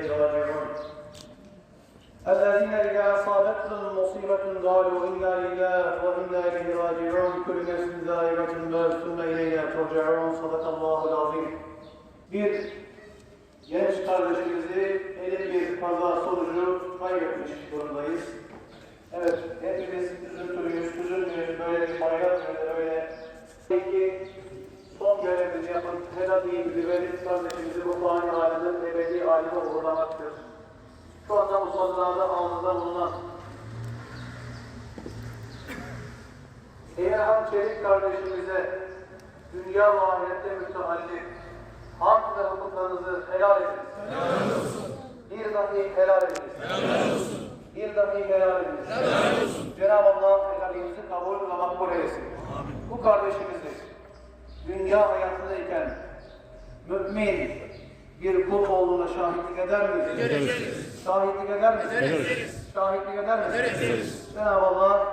إليه راجعون الذين إذا أصابتهم مصيبة قالوا إنا لله وإنا إليه راجعون كل نفس ذائقة الموت ثم إلينا ترجعون صدق الله العظيم Bir genç kardeşimizi elin bir kaza sonucu kaybetmiş durumdayız. Evet, hepimiz üzüntülüyüz, üzülmüyoruz böyle bir bayram günü böyle. Peki, son görevimizi yapın, helalliğimizi verip kardeşimizi bu fani alemden aleme uğurlamaktır. Şu anda musallada ağzında bulunan Eğerhan Çelik kardeşimize dünya ve ahirette müteallik hak ve hukuklarınızı helal ediniz. Bir dahi helal ediniz. Bir dahi helal ediniz. Cenab-ı Allah helalinizi kabul ve makbul eylesin. Bu kardeşimizi dünya hayatındayken mümin bir kul olduğuna şahitlik eder miyiz? Ederiz. Şahitlik eder miyiz? Ederiz. Şahitlik eder miyiz? Ederiz. Cenab-ı Allah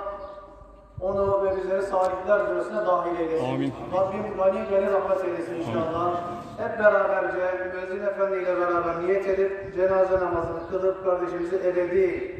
onu ve bizleri salihler zürriyesine dahil eylesin. Amin. Rabbim gani gani rahmet eylesin inşallah. Hep beraberce Müezzin Efendi ile beraber niyet edip cenaze namazını kılıp kardeşimizi ebedi